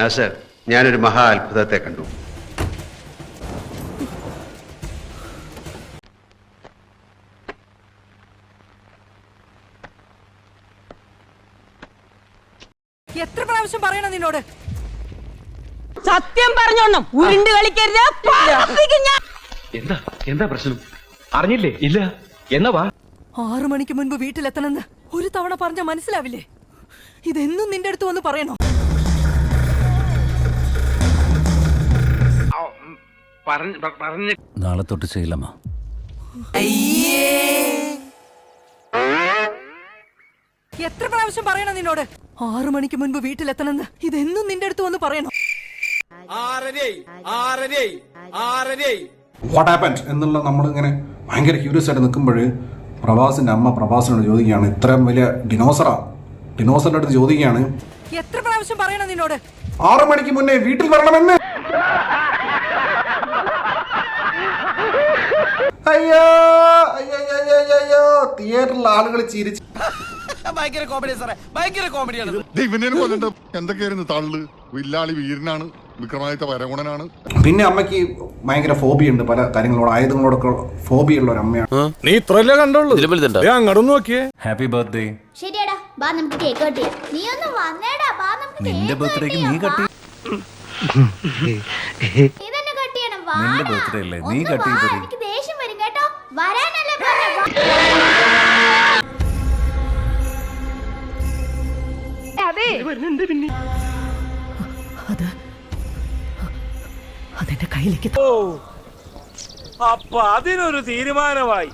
നാസർ ഞാനൊരു മഹാ അത്ഭുതത്തെ കണ്ടു. എത്ര പ്രാവശ്യം പറയണം നിന്നോട്? സത്യം പറഞ്ഞോണം ഉരുണ്ട് കളിക്കരുത്. എന്താ എന്താ പ്രശ്നം? അറിഞ്ഞില്ലേ? ഇല്ല. എന്നാ വാ. ആറു മണിക്ക് മുൻപ് വീട്ടിലെത്തണമെന്ന് ഒരു തവണ പറഞ്ഞ മനസ്സിലാവില്ലേ? ഇതെന്നും നിന്റെ അടുത്ത് വന്ന് പറയണോ? പറഞ്ഞ നാളെ തൊട്ട് ശീലമാ എത്ര പ്രാവശ്യം പറയണം നിന്നോട്? ആറു മണിക്ക് മുൻപ് വീട്ടിലെത്തണമെന്ന്. ഇതെന്നും നിന്റെ അടുത്ത് വന്ന് പറയണോ. വാട്ട് ആപ്പൻഡ് എന്നുള്ള നമ്മളിങ്ങനെ ഭയങ്കര ക്യൂരിയസ് ആയിട്ട് നിൽക്കുമ്പോൾ പ്രഭാസിന്റെ അമ്മ പ്രഭാസിനോട് ചോദിക്കുകയാണ്. ഇത്രയും വലിയ ഡിനോസറാ ഡിനോസറിന്റെ അടുത്ത് ചോദിക്കുകയാണ്. എത്ര പ്രാവശ്യം പറയണം നിന്നോട്? ആറു മണിക്ക് മുന്നേ വീട്ടിൽ വരണമെന്ന്. അയ്യോ അയ്യോ അയ്യോ, അയ്യോ, അയ്യോ തിയേറ്ററിൽ ആളുകൾ കോമഡിയാണ് ഇവനെ കൊല്ലണ്ട എന്തൊക്കെയായിരുന്നു തള്ളു? വില്ലാളി വീരനാണ് വിക്രമാദിത്യ വരഗുണനാണ്. പിന്നെ അമ്മയ്ക്ക് ഭയങ്കര ഫോബിയുണ്ട് പല കാര്യങ്ങളോട് ആയുധങ്ങളോടൊക്കെ ഫോബിയ ഉള്ള ഒരു അമ്മയാണ്. നീ ഇത്രല്ലേ കണ്ടുള്ളൂ? അങ്ങോട്ട് നോക്കിയേ. ഹാപ്പി ബർത്ത്ഡേ ശരിയടാ ബാ നമുക്ക് കേക്ക് കട്ട് ചെയ്യാം. നീ ഒന്ന് വന്നേടാ ബാ നമുക്ക് നിന്റെ ബർത്ത്ഡേക്ക് നീ കട്ടി നിന്റെ ബർത്ത്ഡേ അല്ലേ? നീ കട്ടി വരാനല്ലേ പറഞ്ഞെ? വാ. അത് അതെന്റെ കയ്യിലേക്ക് ഓ അപ്പൊ അതിനൊരു തീരുമാനമായി.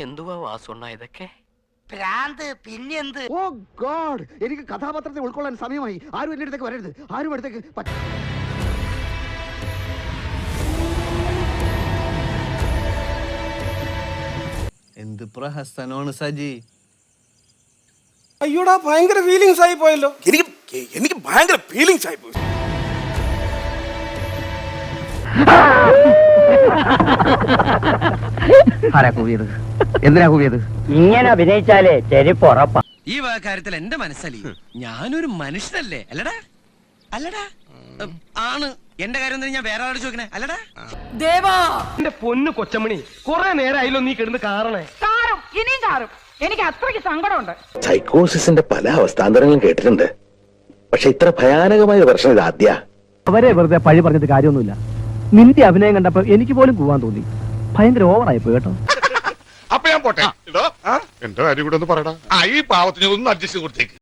എന്തുവാ വാസുണ്ണ ഇതൊക്കെ? ഓ ഗോഡ് എനിക്ക് കഥാപാത്രത്തെ ഉൾക്കൊള്ളാൻ സമയമായി. ആരും എന്റെ അടുത്തേക്ക് വരരുത്. ആരും അടുത്തേക്ക് എന്ത് പ്രഹസനമാണ് സജി. അയ്യോടാ ഭയങ്കര ഫീലിങ്സ് ആയി പോയല്ലോ. എനിക്ക് എനിക്ക് ഭയങ്കര ഫീലിങ്സ് ആയി പോയി. ആരാ കൂവിയത്? എന്തിനാ കൂവിയത്? ഇങ്ങനെ അഭിനയിച്ചാലേ ചെരുപ്പ് ഉറപ്പാ. ഈ വക കാര്യത്തിൽ എന്റെ മനസ്സലി. ഞാനൊരു മനുഷ്യനല്ലേ അല്ലടാ? അല്ലടാ? ആണ്. എന്റെ കാര്യം എന്തിനാ ഞാൻ വേറെ ആളോട് ചോദിക്കണേ അല്ലടാ? ദേവാ! എന്റെ പൊന്ന് കൊച്ചമണി കൊറേ നേരം നീ കിടന്ന് കാറണേ. കാറും ഇനിയും കാറും എനിക്ക് അത്രയ്ക്ക് സങ്കടമുണ്ട്. സൈക്കോസിന്റെ പല അവസ്ഥാന്തരങ്ങളും കേട്ടിട്ടുണ്ട്. പക്ഷെ ഇത്ര ഭയാനകമായ പ്രശ്നം ഇത് ആദ്യ. അവരെ വെറുതെ പഴി പറഞ്ഞിട്ട് കാര്യമൊന്നുമില്ല. നിന്റെ അഭിനയം കണ്ടപ്പോ എനിക്ക് പോലും പോവാൻ തോന്നി. ഭയങ്കര ഓവറായി പോയി കേട്ടോ. അപ്പൊ ഞാൻ പോട്ടെ. എന്റെ കാര്യം കൂടെ ഒന്ന് പറയടാ. ആ ഈ പാവത്തിന് ഒന്ന് അഡ്ജസ്റ്റ് കൊടുത്തേക്ക്.